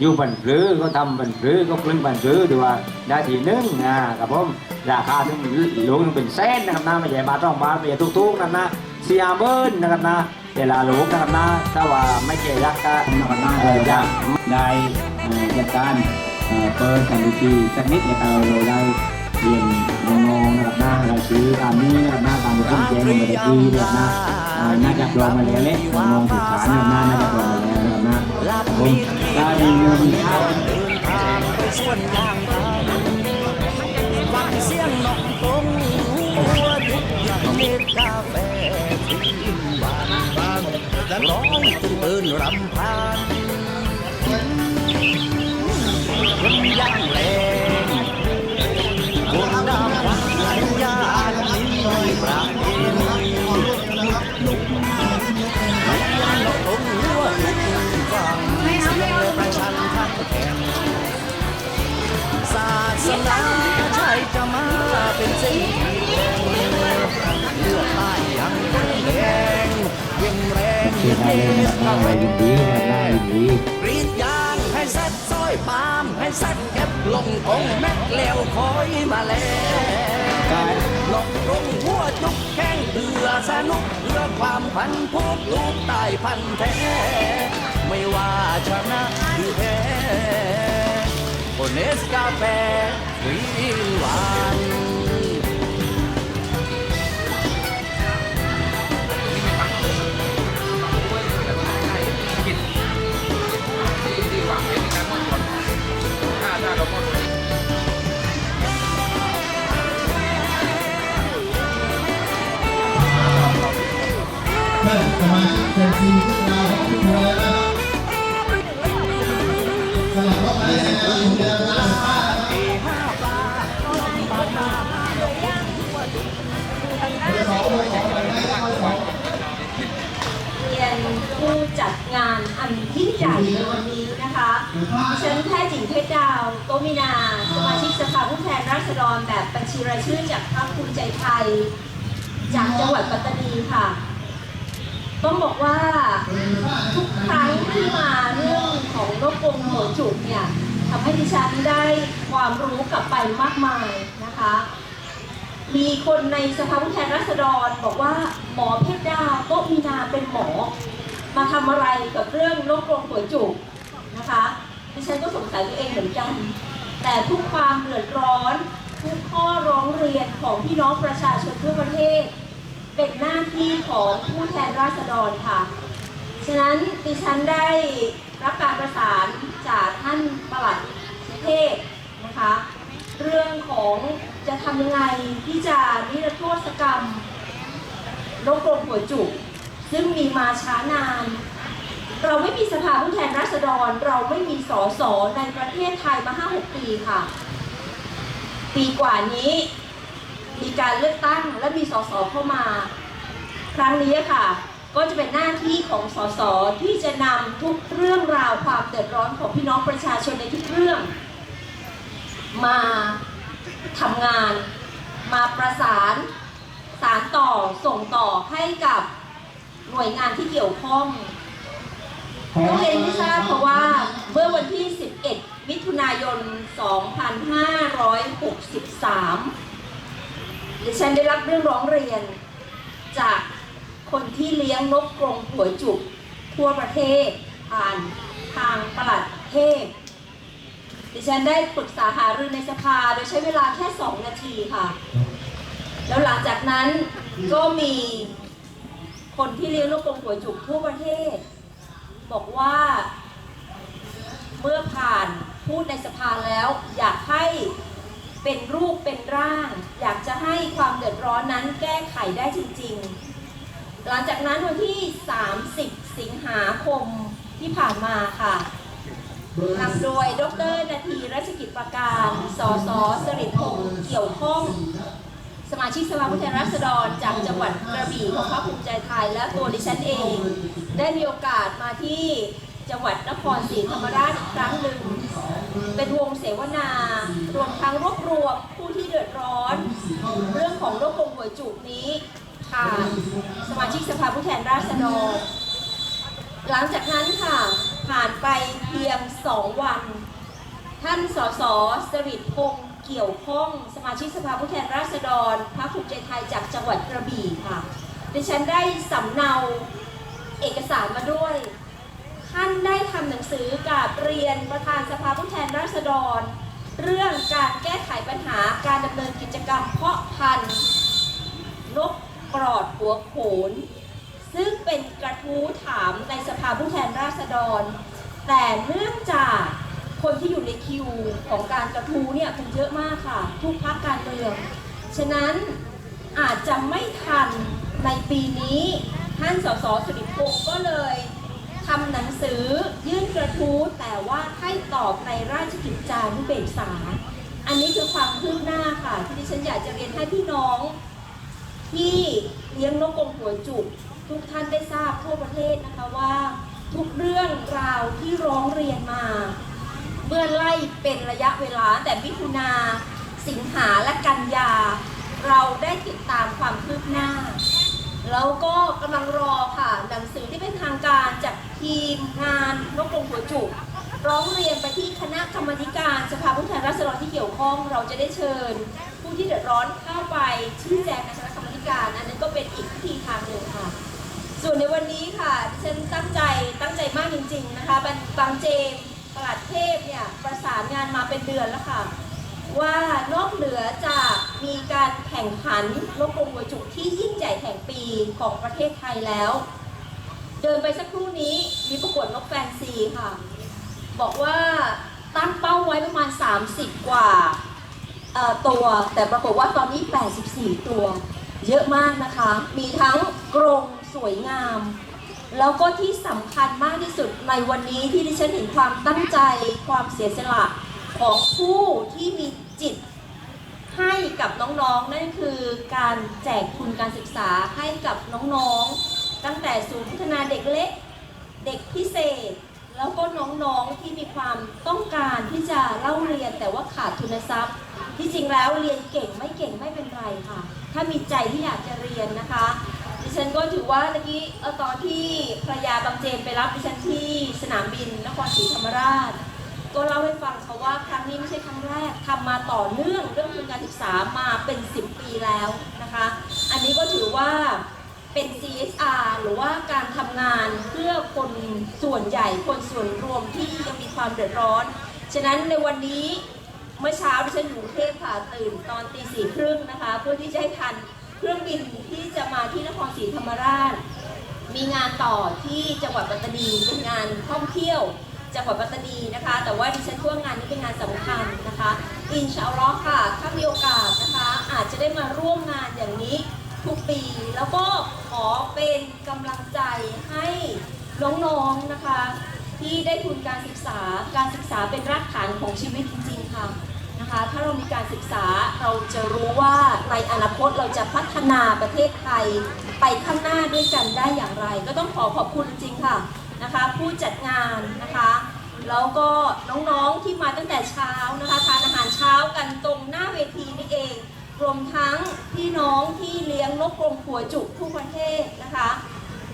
อยู่บันปรือก็ทำบันปรือก็ครึ่งบันปรือดูว่าได้ทีหนึงนะครับผมราคาถึงหลวงเป็นแสนนะครับนะไม่ใช่บาทสองบาทไม่ใช่ทุกๆนะครับนะเสียเบิ้ลนะครับนะเวลาหลวงนะครับนะถ้าว่าไม่เจรักก็นะครับนะเออจะได้เอ่อจัดการเอ่อเปิดกันดีๆสักนิดนะครับเราได้เรียนน้องๆนะครับนะรายชื่อตามนี้นะครับนะตามที่แจ้งมาเมื่อกี้นะครับนะอ่าน่าจะปลอมมาแล้วเล็กน้องๆศึกษานะครับนะน่าจะปลอมมาแล้วนะครับนะผม ได้เงินเข้าเดินทางไปส่วนยางพาราฟังเสียงนกตรงหัวยุกยันเมฆกาแฟที่บ้านบางร้องตื่นตื่นรำพัน เป็นสิ่งที่แดงเลือดใต้ยังแดงยิ่งแรงเสียดาเลยนะครับได้ยินดีนะครับได้ยินดีกรีดยางให้แซดซอยปามให้แซดเก็บลงของแม็กเลี้ยวคอยมาแล้วลงตรงหัวจุกแข้งเดือสนุกเพื่อความพันพวกลูกใต้พันแท้ ไม่ว่าชนะหรือแพ้โอเนสกาแฟวีหวาน ผู้จัดงานอันยิ่งใหญ่ในวันนี้นะคะดิฉันแพทย์หญิงเพชรดาวโตมินา สมาชิกสภาผู้แทนราษฎรแบบบัญชีรายชื่อจากพรรคภูมิใจไทย จากจังหวัดปัตตานีค่ะ ต้องบอกว่าทุกครั้งที่มาเรื่องของนกกรงหัวจุกเนี่ยทำให้ดิฉันได้ความรู้กลับไปมากมายนะคะ มีคนในสภาผู้แทนราษฎรบอกว่าหมอเพชรดาโต๊ะมีนาเป็นหมอ มาทำอะไรกับเรื่องโรคกรงหัวจุกนะคะดิฉันก็สงสัยตัวเองเหมือนกัน แต่ทุกความเดือดร้อนทุกข้อร้องเรียนของพี่น้องประชาชนทั่วประเทศ เป็นหน้าที่ของผู้แทนราษฎรค่ะ ฉะนั้นดิฉันได้รับการประสานจากท่านประหลัดเทพนะคะ เรื่องของจะทำยังไงที่จะนิรโทษกรรมโรคกรงหัวจุก ซึ่งมีมาช้านาน เราไม่มีสภาผู้แทนราษฎร เราไม่มีสสในประเทศไทยมา 5-6 ปีค่ะ ปีกว่านี้ มีการเลือกตั้งและมีสสเข้ามา ครั้งนี้ค่ะ ก็จะเป็นหน้าที่ของสสที่จะนำทุกเรื่องราวความเดือดร้อนของพี่น้องประชาชนในทุกเรื่อง มาทำงาน มาประสานสารต่อส่งต่อให้กับหน่วยงานที่เกี่ยวข้องต้องเรียนให้ทราบเพราะว่าเมื่อวันที่ 11 มิถุนายน 2563 ดิฉันได้รับเรื่องร้องเรียน จากคนที่เลี้ยงนกกรงหัวจุกทั่วประเทศผ่านทางปลัดเทพดิฉันได้ปรึกษาหารือในสภาโดยใช้เวลาแค่2นาทีค่ะ แล้วหลังจากนั้นก็มีคนที่เลี้ยงนกกรงหัวจุกทั่วประเทศ บอกว่า เมื่อผ่านพูดในสภาแล้วอยากให้ เป็นรูปเป็นร่าง อยากจะให้ความเดือดร้อนนั้นแก้ไขได้จริง ๆ หลังจากนั้นวันที่ 30 สิงหาคมที่ผ่านมาค่ะนำโดยดรนาทีรัชกิจประการ สสสริพงศ์เกี่ยวข้อง สมาชิกสภาผู้แทนราษฎร จากจังหวัดกระบี่ของพรรคภูมิใจไทยและตัวดิฉันเอง ได้มีโอกาสมาที่จังหวัดนครศรีธรรมราชอีกครั้งหนึ่ง เป็นวงเสวนารวมทั้งรวบรวมผู้ที่เดือดร้อน เรื่องของโรคกรงหัวจุกนี้ผ่านสมาชิกสภาผู้แทนราษฎร หลังจากนั้นค่ะผ่านไปเพียงสองวัน ท่านสสสริตพงษ์เกี่ยวข้องสมาชิกสภาผู้แทนราษฎรพรรคภูมิใจไทยจากจังหวัดกระบี่ค่ะดิฉันได้สำเนาเอกสารมาด้วย ท่านได้ทำหนังสือกับเรียนประธานสภาผู้แทนราษฎร เรื่องการแก้ไขปัญหาการดำเนินกิจกรรมเพาะพันธุ์นกกรอดหัวโขน ซึ่งเป็นกระทู้ถามในสภาผู้แทนราษฎร แต่เนื่องจากคนที่อยู่ในคิวของการกระทู้เนี่ยเป็นเยอะมากค่ะ ทุกพักการเมือง ฉะนั้นอาจจะไม่ทันในปีนี้ท่านสสสุริพงศ์ก็เลย ทำหนังสือยื่นกระทู้แต่ว่าให้ตอบในราชกิจจานุเบกษา อันนี้คือความคืบหน้าค่ะ ที่ดิฉันอยากจะเรียนให้พี่น้อง ที่เลี้ยงนกกรงหัวจุก ทุกท่านได้ทราบทั่วประเทศนะคะว่า ทุกเรื่องราวที่ร้องเรียนมาเมื่อไล่เป็นระยะเวลาแต่มิถุนาสิงหาและกันยา เราได้ติดตามความคืบหน้า แล้วก็กำลังรอค่ะ หนังสือที่เป็นทางการจากทีมงานนกกรงหัวจุกร้องเรียนไปที่คณะกรรมการสภาผู้แทนราษฎรที่เกี่ยวข้อง เราจะได้เชิญ ผู้ที่เดือดร้อนเข้าไปชี้แจงในคณะกรรมการอันนั้นก็เป็นอีกวิธีทางหนึ่งค่ะ ส่วนในวันนี้ค่ะดิฉันตั้งใจตั้งใจมากจริง ๆนะคะบางเจมส์ตลาดเทพเนี่ยประสานงานมาเป็นเดือนแล้วค่ะ ว่านอกเหนือจาก มีการแข่งขันนกกรงหัวจุกที่ยิ่งใหญ่แห่งปีของประเทศไทยแล้ว เดินไปสักครู่นี้มีประกวดนกแฟนซีค่ะ บอกว่าตั้งเป้าไว้ประมาณ 30 กว่าเอ่อตัว แต่ปรากฏว่าตอนนี้ 84 ตัว เยอะมากนะคะ มีทั้งกรงสวยงาม แล้วก็ที่สำคัญมากที่สุดในวันนี้ที่ดิฉันเห็นความตั้งใจความเสียสละของผู้ที่มีจิต ให้กับน้องๆ นั่นคือการแจกทุนการศึกษาให้กับน้องๆ ตั้งแต่ศูนย์พัฒนาเด็กเล็ก เด็กพิเศษ แล้วก็น้องๆ ที่มีความต้องการที่จะเล่าเรียนแต่ว่าขาดทุนทรัพย์ ที่จริงแล้วเรียนเก่งไม่เก่งไม่เป็นไรค่ะ ถ้ามีใจที่อยากจะเรียนนะคะ ดิฉันก็ถือว่าเมื่อกี้ตอนที่ภรรยาบางเจนไปรับดิฉันที่สนามบินนครศรีธรรมราช ก็เล่าให้ฟังเขาว่าครั้งนี้ไม่ใช่ครั้งแรกทำมาต่อเนื่องเรื่องทุนการศึกษามาเป็น 10 ปีแล้วนะคะ อันนี้ก็ถือว่าเป็น CSR หรือว่าการทำงานเพื่อคนส่วนใหญ่คนส่วนรวมที่ยังมีความเดือดร้อน ฉะนั้นในวันนี้เมื่อเช้าดิฉันอยู่เทพค่ะตื่นตอนตีสี่ครึ่งนะคะ เพื่อที่จะให้ทันเครื่องบินที่จะมาที่นครศรีธรรมราช มีงานต่อที่จังหวัดปัตตานีเป็นงานท่องเที่ยว จังหวัดปัตตานีนะคะ แต่ว่าดิฉันคิดว่างานนี้เป็นงานสำคัญนะคะ อินชาอัลลอฮ์ค่ะ ถ้ามีโอกาสนะคะ อาจจะได้มาร่วมงานอย่างนี้ทุกปี แล้วก็ขอเป็นกำลังใจให้น้องๆนะคะ ที่ได้ทุนการศึกษา การศึกษาเป็นรากฐานของชีวิตจริงๆค่ะนะคะ ถ้าเรามีการศึกษาเราจะรู้ว่าในอนาคตเราจะพัฒนาประเทศไทยไปข้างหน้าด้วยกันได้อย่างไร ก็ต้องขอขอบคุณจริงๆค่ะ นะคะ ผู้จัดงานนะคะแล้วก็น้องๆที่มาตั้งแต่เช้านะคะทานอาหารเช้ากันตรงหน้าเวทีนี่เองรวมทั้งพี่น้องที่เลี้ยงนกกรงหัวจุกทั่วประเทศนะคะ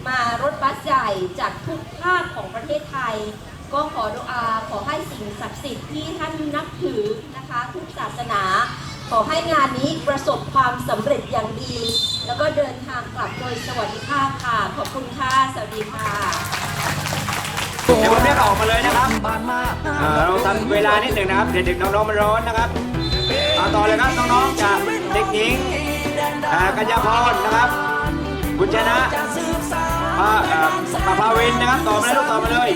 มารถบัสใหญ่จากทุกภาคของประเทศไทย ก็ขอดุอาขอให้สิ่งศักดิ์สิทธิ์ที่ท่านนับถือนะคะทุกศาสนา ขอให้งานนี้ประสบความสำเร็จอย่างดี แล้วก็เดินทางกลับโดยสวัสดิภาพค่ะ ขอบคุณค่ะ สวัสดีค่ะเดี๋ยวผมเรียกออกมาเลยนะครับอ่าเราทำเวลานิดหนึ่งนะครับ เด็กๆน้องๆมันร้อนนะครับเอาต่อเลยครับน้องๆจากเด็กหญิงอ่ากัญญาพรนะครับคุณชนะจะสืบสานอ่าปภาวินนะครับ ต่อมาเลยลูกต่อมาเลย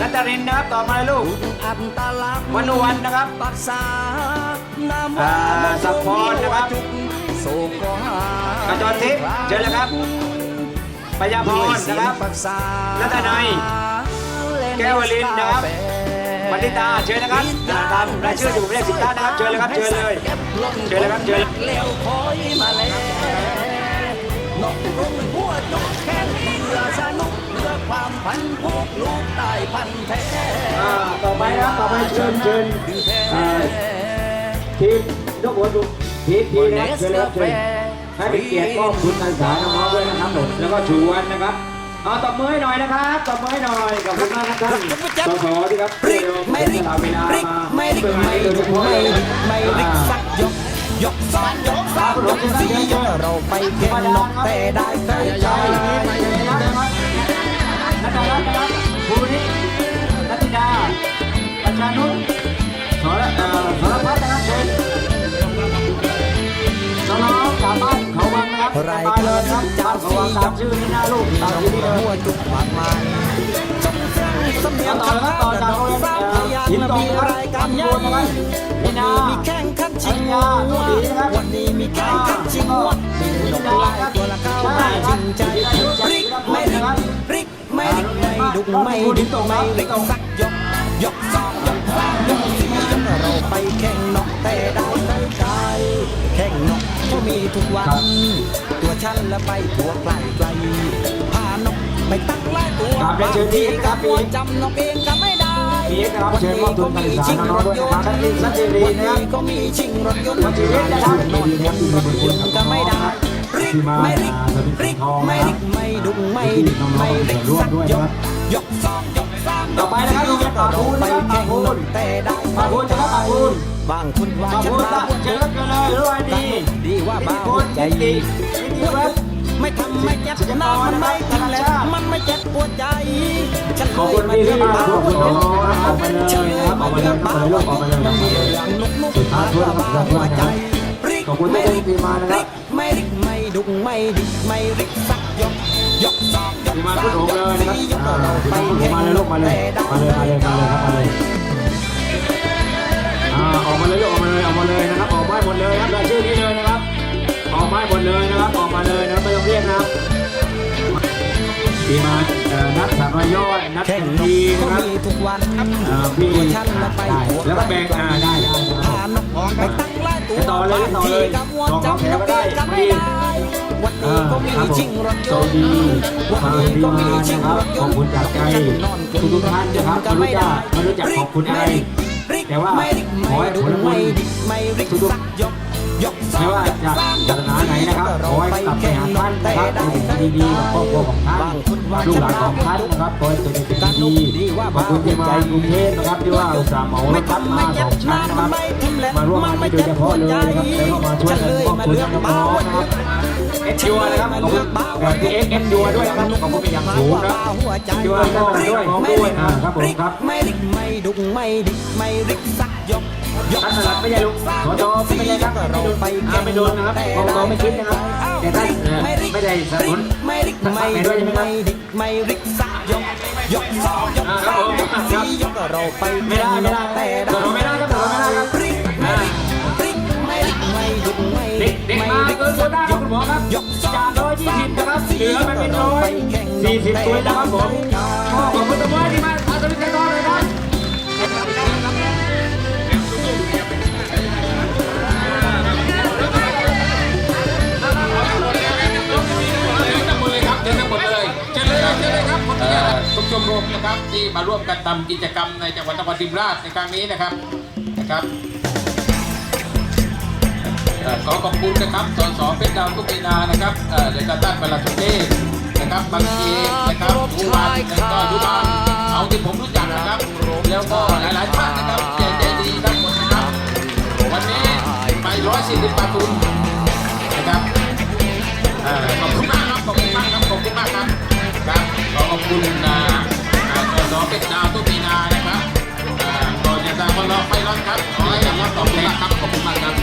นัตรินนะครับ ต่อมาเลยลูกอันวันนะครับ นามอ่าสัพพรนะครับโศกก็หากระจรทิพย์เชิญเลยครับปัญญาพรนะครับรัตนัยแก้วลินนะครับปณิตาเชิญนะครับอ่าตามรายชื่ออยู่เลขสิบท่านนะครับ เชิญเลยครับ เชิญเลย เชิญเลยครับ เชิญเลี้วคอยมาแล้วนกรุ่งหัวนกแค่เรือสนุกเรือความพันผูกลูกได้พันแท้ต่อไปนะครับต่อไปเชิญเชิญ ทีมนกหัวจุกทีมทีมนะครับเชิญเลยครับเชิญให้เป็นเกียรติมอบทุนการศึกษาน้องๆด้วยนะครับผมแล้วก็ชูวันนะครับเอาตบมือให้หน่อยนะครับตบมือให้หน่อยขอบคุณมากครับท่านสสที่ครับริกไม่ริกเวลาเวลาริกมาไม่ริกเพื่อไม่ให้โดยเฉริกพาะไม่ริกไม่ริกสักยกยกสองยกสามยกสี่ยกเราไปแข่งนกแต่ได้แต่ใจนัทรัตน์นะครับภูรินัทธิดาประชานุชสรเอ่อสรพัฒ เขาวังนะครับรายเลกายรครับเจ้าบ้านเขาสีวังยตามกชื่อนี่นะลูกตามที่หัวจุกมากมายสมสังสมเนียงคำข้าวดอกสามพยานมีรายการใหญ่วันนี้มีแข่งขันชิงวัววันนี้มีแข่งขันชิงวัวมีดอกไม้ตัวละเก้าไมาจริงใจพริกไม่ริกพริกไม่ริกไม่ดุกไม่ดิกไม่ริกสักยกยกสองยกสามยกสี่เราไปแข่งนกแต่ได้ใจแข่งนก มีทุกวัน ตัวฉันละไปตัวไกลไกลพานกไปตั้งหลายตัวครับเรียนเชิญพี่ครับพี่จำนกเองก็ไม่ได้พี่เอ็กซ์นะครับเชิญมอบทุนการศึกษาน้องๆด้วยนะครับท่านที่สันติรีวันนะครับนี้ก็มีชิงรถยนต์วันชีวิตนะครับนอนบนรถยนต์ก็ไม่ได้ริกไม่ริกริกไม่ริกไม่ดุงไม่ดิกไม่ริกสักยกยกสองยกสาม ต่อไปนะครับโรงเรียนปากพูนไปนะครับแข่ปากงพูนนกแต่ได้ปากพูนจะครับปากพูนบางคนว่าฉันพูนมาเชิญรับกันเลยด้วยดีดีว่าพิบ้าใจจิตติพิธีวัฒน์ไม่ทำไม่เจ็บหน้ามันไม่ทำแล้วมันไม่เจ็บปวดใจฉันขอบคุณพี่ที่มาร่วมคุณน้องนครับอกมาเลยนะครับออกมาเลยออกมาเลยลูกออกมาเลยออกมาเลยนุกนุกสุดท้ายเพื่อนนะครับเพื่อนะครับขอบคุณทุกคนที่มานะครับไม่ริกไม่ดุกไม่ดิกไม่ริกสักยกยกสอง ยกที่มาสาพูดโหเลยนะครับสี่ยกอ่าเราที่ไปมาเลยลูกมาเลยมาเลยมาเลยมาเลยครับมาเลยอ่าออกมาเลยลูกออกมาเลยออกมาเลยนะครับออกมาหมดเลยครับรายชื่อนี้เลยนะครับ ออกมาหมดเลยนะครับออกมาเลยนะครับไม่ต้องเรียกนะครับที่มาเอ่อนัดสามร้อยอดนัดแข่งทีนะครับทุกวันเอ่อพี่ได้แล้วก็แบ่งอ่าได้ได้ไปตั้งไล่ตัวต่อเลยต่อเลยต่อของแถวก็ได้เองก็ไม่ได้ วันนี้ก็มีชิงรถยสนวัสต์ดีวันฟังนี้ดีก็มามีชินะงครับรถยขอนบต์คุณจากใจฉันนอนทุกๆท่านนะครับก็ไม่ไม่รู้ได้จักไม่รู้จักขอบคุณอะไรแต่ว่าไม่ริกขอไม่ให้ดุผลบุไม่ญดิกไม่ริกสักยกยกสอไม่งว่ายกจะสามศาสนาไหนนะครับขอให้กลับไปหาท่านนะครับอยู่ดีๆกับครอบครัวของท่านลูกหลานของท่านนะครับขอให้ตัวเองเป็นดีขอบคุณที่มากรุงเทพนะครับที่ว่าอุตส่าห์เหมารถบัสมาสองชั้นนะครับมาร่วมงานนี้โดยเฉพาะเลยนะครับแล้วก็มาช่วยกันขอบคุณน้องๆนะครับ เอ็นยูนะครับขอบคุณเอ่อพี่เอ็กเอ็นยูด้วยนะครับขอบคุณเป็นอย่างสูงนะยูก็ด้วยด้วยนะครับผมครับไม่ริกไม่ดุไม่ดิกไม่ริกสักยกยกสลัดไม่ใช่ลูกขอโทษไม่ใช่ครับไม่โดนอ่าไม่โดนนะครับของเราไม่คิดนะครับแต่ท่านไม่ได้สนุนไม่ริกไม่ด้วยใช่ไหมครับไม่ดิกไม่ริกสักยกยกสองยกสามยกสี่ยกเราไปไม่ได้ไม่ได้แต่โดนไม่ได้ครับโดนไม่ได้ครับ เด็กเด็กมาเกินตัวได้ครับคุณหมอครับยกสองจากร้อยยี่สิบนะครับเหลือไปเป็นร้อยสี่สิบตัวนะครับผมขอบคุณตัวที่มาทำสวิตช์ก่อนเลยครับทั้งหมดเลยครับเชิญทั้งหมดเลยเชิญเลยเชิญเลยครับเอ่อทุกชมรมนะครับที่มาร่วมกันทำกิจกรรมในจังหวัดนครศรีธรรมราชในครั้งนี้นะครับนะครับ ขอขอบคุณนะครับสสเพชรดาวทุกปีนานะครับเอ่อเลขาธิการประหลัดสุเทพนะครับบางทีนะครับทุกวันแล้วก็ทุกวันเอาที่ผมรู้จักนะครับ แล้วก็หลายๆท่านนะครับใจใจดีทั้งหมดนะครับวันนี้ไป140บาททุนนะครับขอบคุณมากครับขอบคุณมากครับขอบคุณมากครับครับขอขอบคุณนะอ่าสสเป็ดดาวทุกปีนานะครับอ่าก่อนจะจากคนรอไฟร้อนครับขอให้รับขอบคุณมากครับขอบคุณมากครับ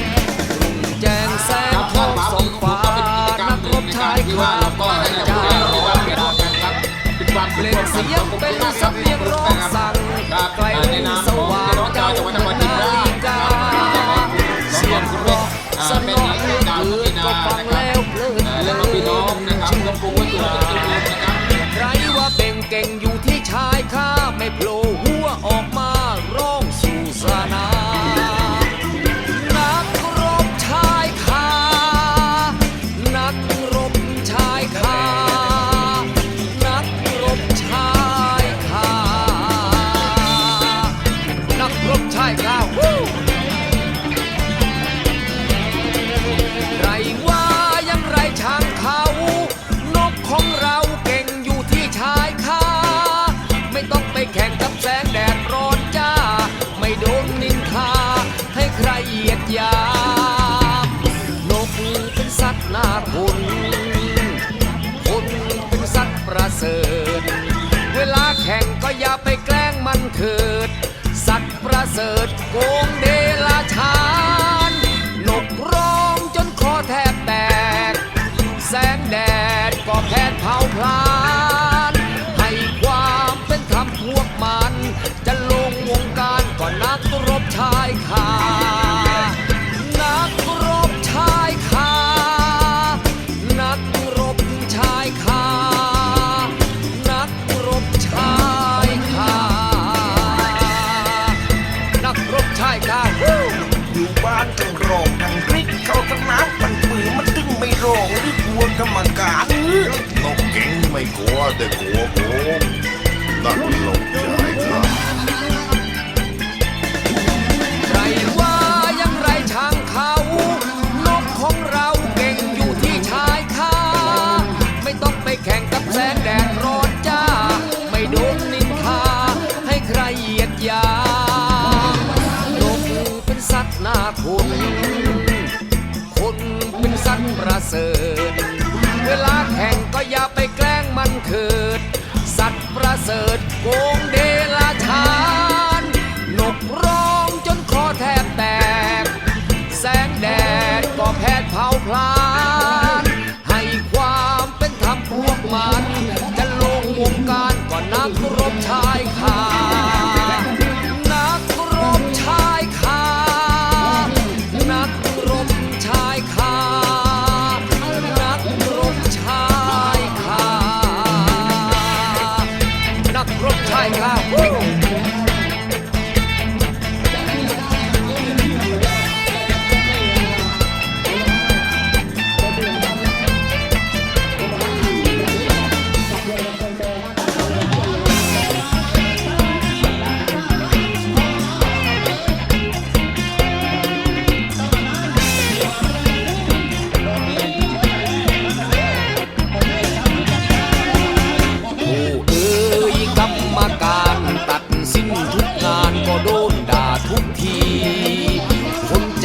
แจ้งแสงครับทองสองฟ้าก็เป็นกิจกรรมนักหรนึ่งบในชาการยที่ว่าข้าเราก็ให้ได้รู้ได้รู้ว่าเป็นร่วมกันครับเป็นความเปล่งเสียงเป็นสำเนียงร้องสั่งครับไกลอ่าในนามสของว่างพี่น้องชาวจังหวัดนครศรีธรรมราชกาเสียงคุณเป็นอ่าสเป็นนอหญิงดาวทุกปีนาก็ฟังนะครับแล้วเพลินเอ่อแล้วก็พี่น้องนะครับหลวงปู่วัดจุฬาจารย์นะครับใครว่าเบ่งเก่งอยู่ที่ชายข้าไม่โผล่หัวออกมา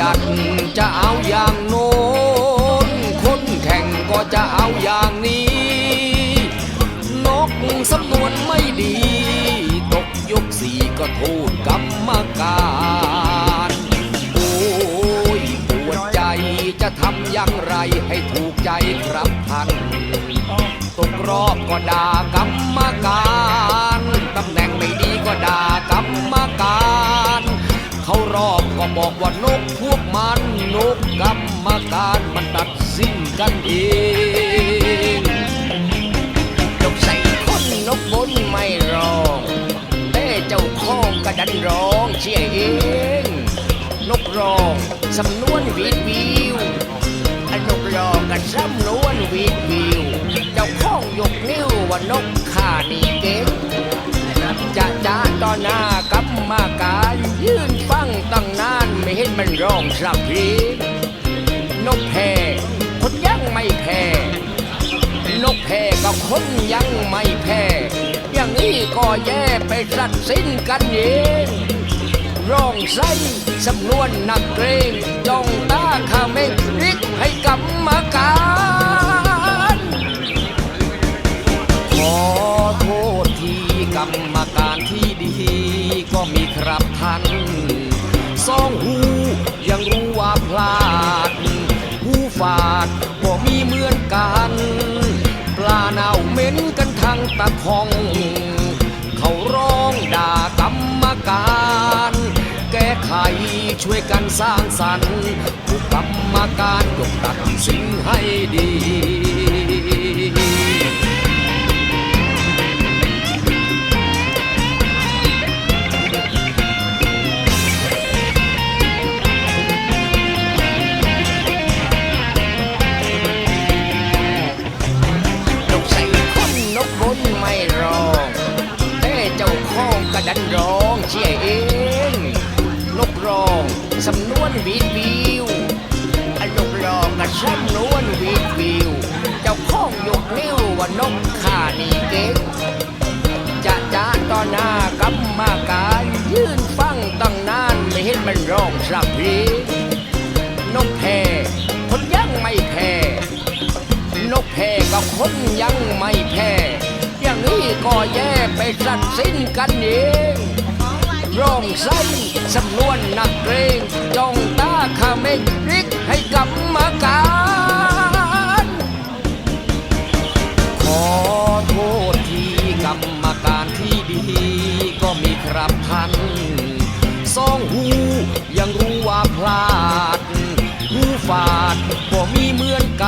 จัดจะเอาอย่างโน้นคนแข่งก็จะเอาอย่างนี้ นกสำนวนไม่ดี ตกยกสี่ก็โทษกรรมการโอ้ยปวดใจจะทำอย่างไรให้ถูกใจครับท่านตกรอบก็ด่ากรรมการ ก็บอกว่านกพวกมันนกกรรมการมันตัดสิ้นกันเองจกใส่คนนกบนไม่ร้องแต่เจ้าข้องกระดันร้องเชียร์เอง นกร้องสำนวนวีดวิวอันนกร้องกับสำนวนวีดวิว เจ้าข้องยกนิ้วว่านกข่านี่เก่งจะจ้าต่อหน้ากรรมาร ร้องสักทีนกแพ้คนยังไม่แพ้นกแพ้กับคนยังไม่แพ้อย่างนี้ก็แย่ไปสัดสิ้นกันเองร้องไส้สำนวนนักเกรงจ้องตาข้าเมงริกให้กรรมการขอโทษทีกรรมการที่าดก็มีเหมือนกัน ปลาเน่าเหม็นกันทางตะคอง เขาร้องด่ากรรมการ แก้ไขช่วยกันสร้างสรรค์ผู้กรรมการยกตัดสินให้ดี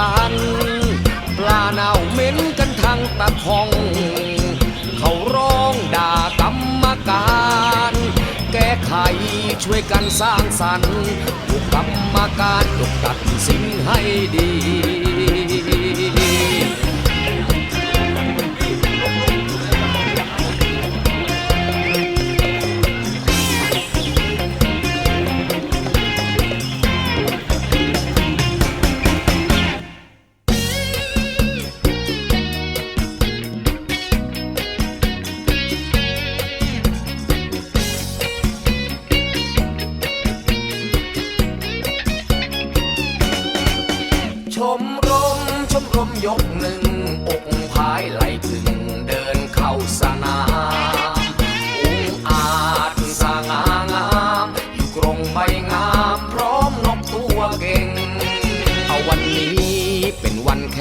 เหมือนกันปลาเน่าเหม็นกันทางตะคอง เขาร้องด่ากรรมการ แก้ไขช่วยกันสร้างสรรค์ทุกกรรมการตกตัดสินให้ดี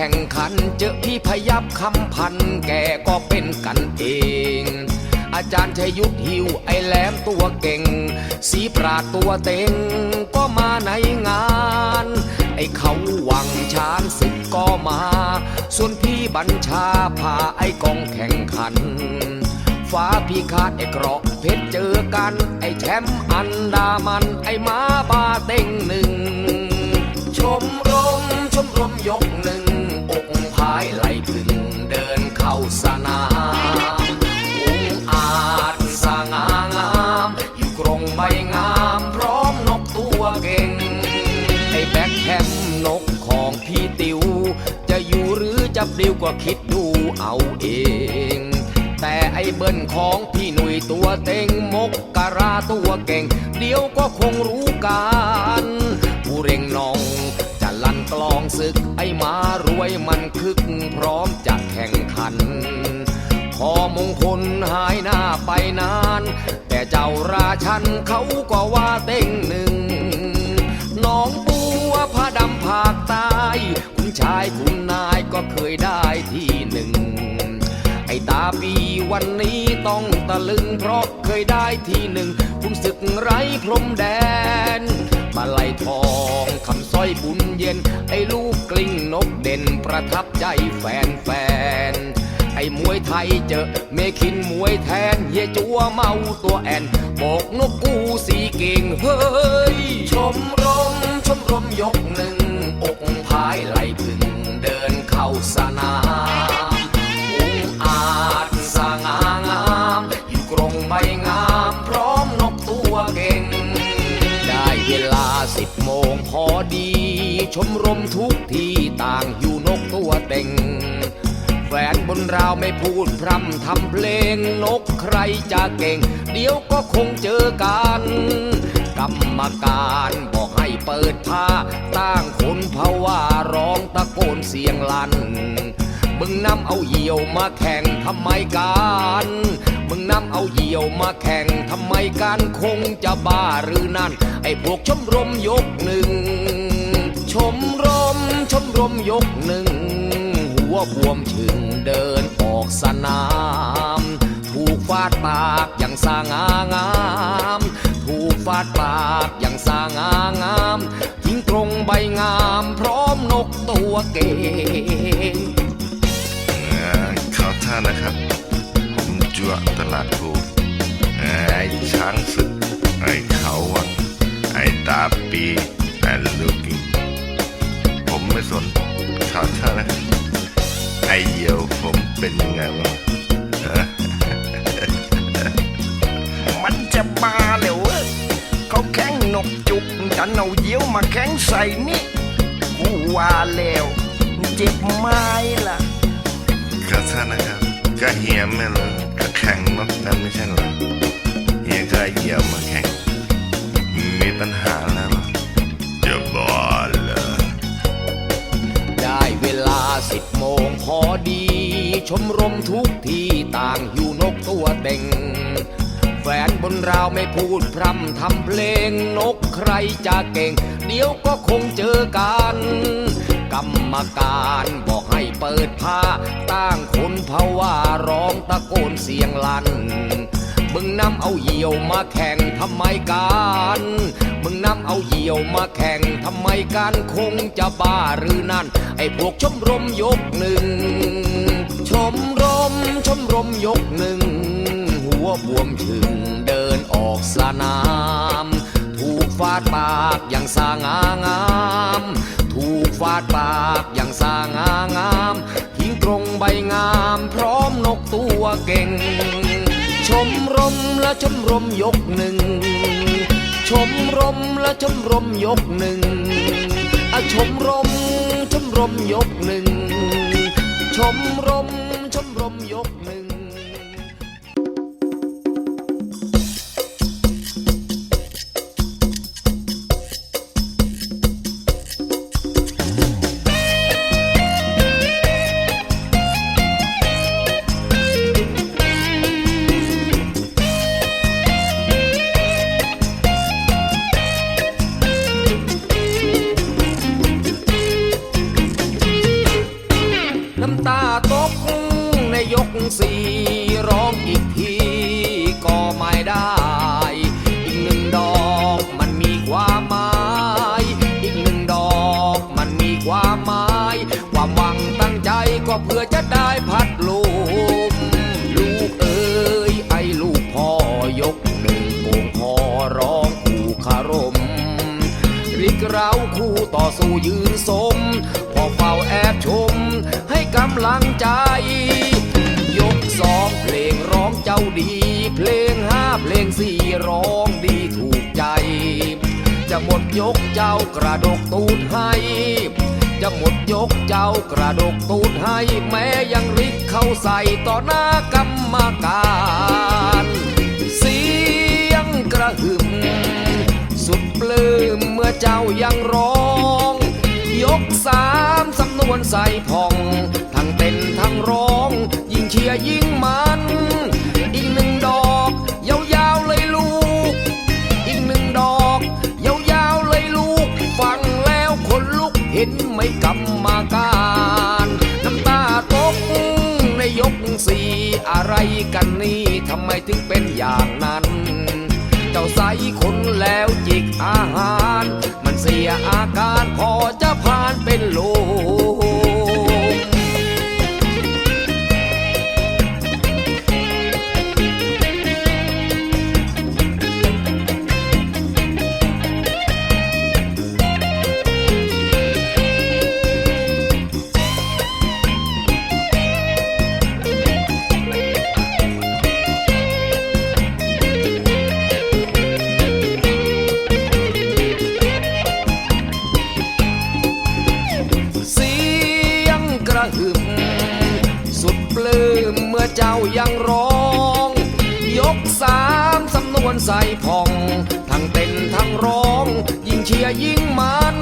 ข่งขันเจอพี่พยับคำพันแกก็เป็นกันเอง อาจารย์ชยุทธหิวไอแหลมตัวเก่ง สีปราดตัวเต็งก็มาในงาน ไอเขาหวังชานศึกก็มา ส่วนพี่บัญชาพาไอกองแข่งขัน ฟ้าพี่คาดไอเกราะเพชรเจอกัน ไอแชมป์อันดามันไอมาบาเต็งหนึ่งชมรมชมรมยกหนึ่ง พายไหลถึงเดินเข้าสนามองอาจสง่างามอยู่กรงใบงามพร้อมนกตัวเก่งไอ้แบ็คแฮมนกของพี่ติว จะอยู่หรือจะปลิวก็คิดดูเอาเอง แต่ไอ้เบิ้ลของพี่หนุ่ยตัวเต็งมกกะราตัวเก่ง เดี๋ยวก็คงรู้กันผู้เร่งนอง กลองศึก ไอ้มารวยมันคึก พร้อมจะแข่งขัน พอมงคลหายหน้าไปนาน แต่เจ้าราชันเขาก็ว่าเต้งหนึ่ง น้องบัวพระดำภาคใต้คุณชายคุณนายก็เคยได้ที่หนึ่ง ไอ้ตาปีวันนี้ต้องตะลึง เพราะเคยได้ที่หนึ่งคุณศึกไร้พรมแดน มาไล่ทองคำ ร้อยบุญเย็น ไอ้ลูกกลิ้งนกเด่นประทับใจแฟนแฟนๆไอ้มวยไทยเจอเมคินมวยแทนเฮียจัวเมาตัวแอนบอกนกกูสีเก่งเฮ้ย ชมรม ชมรมยกหนึ่ง อกพายไหลพึงเดินเข้าสนาม ชมรมทุกที่ต่างอยู่นกตัวเต็ง แฟนบนราวไม่พูดพร่ำทำเพลงนกใครจะเก่ง เดี๋ยวก็คงเจอกัน กรรมการบอกให้เปิดผ้าตั้งคนภาวาร้องตะโกนเสียงลั่นมึงนำเอาเหี่ยวมาแข่งทำไมกัน มึงนำเอาเหี่ยวมาแข่งทำไมกันคงจะบ้าหรือนั่น ไอ้พวกชมรมยกหนึ่ง ชมรม ชมรมยกหนึ่ง หัวบวมชึงเดินออกสนาม ถูกฟาดปากอย่างสง่างาม ถูกฟาดปากอย่างสง่างามทิ้งตรงใบงามพร้อมนกตัวเก่งอ่าข้าท่านนะครับ ผมจั่วตลาดภูไอ้ช้างศึก ไอ้เขาวังไอ้ตาปีไอ้ลูกิง ไม่สนเข้าท่านะครับไอ้เหี่ยวผมเป็นยังไงวะมันจะมาแล้วเว้ยเขาแข่งนกจุกดันเอาเยี่ยวมาแข่งใส่นี่กูว่าแล้วเจ็บไม้ล่ะเข้าท่านะครับก็เหี่ยไม่เลยก็แข่งนกนั้นไม่ใช่เหรอเฮียก็เหี่ยวมาแข่งมีปัญหา ดโมงพอดี ชมรมทุกที่ต่างอยู่นกตัวเต็ง แฟนบนราวไม่พูดพร่ำทำเพลงนกใครจะเก่ง เดี๋ยวก็คงเจอกัน กรรมการบอกให้เปิดผ้าตั้งคนภาวะร้องตะโกนเสียงลั่นมึงนำเอาเหยี่ยวมาแข่งทำไมกัน มึงนำเอาเหยี่ยวมาแข่งทำไมกันคงจะบ้าหรือนั่น ไอ้พวกชมรมยกหนึ่ง ชมรม ชมรมยกหนึ่ง หัวบวมชึงเดินออกสนาม ถูกฟาดปากอย่างสางางาม ถูกฟาดปากอย่างสางางาม ทิ้งตรงใบงามพร้อมนกตัวเก่ง ชมรมและชมรมยกหนึ่ง ชมรมและชมรมยกหนึ่งอชมรม รมยกหนึ่ง ชมรม ต่อสู้ยืนสม พอเฝ้าแอบชม ให้กำลังใจ ยกสองเพลงร้องเจ้าดี เพลงห้าเพลงสี่ร้องดีถูกใจ จะหมดยกเจ้ากระดกตูดให้ จะหมดยกเจ้ากระดกตูดให้ แม้ยังริกเข้าใส่ต่อหน้ากรรมการ เสียงกระหึ่ม สุดปลื้มเมื่อเจ้ายังร้อง ยกสามสำนวนใส่พอง ทั้งเต้นทั้งร้อง ยิ่งเชียร์ยิ่งมัน อีกหนึ่งดอก ยาวๆเลยลูก อีกหนึ่งดอก ยาวๆเลยลูก ฟังแล้วคนลุกเห็นไหมกรรมการน้ำตาตกในยกสี่อะไรกันนี่ทำไมถึงเป็นอย่างนั้น เจ้าใสคนแล้ว จิกอาหาร มันเสียอาการ ปลื้มเมื่อเจ้ายังร้อง ยกสามสำนวนใส่พอง ทั้งเต้นทั้งร้อง ยิ่งเชียร์ยิ่งมัน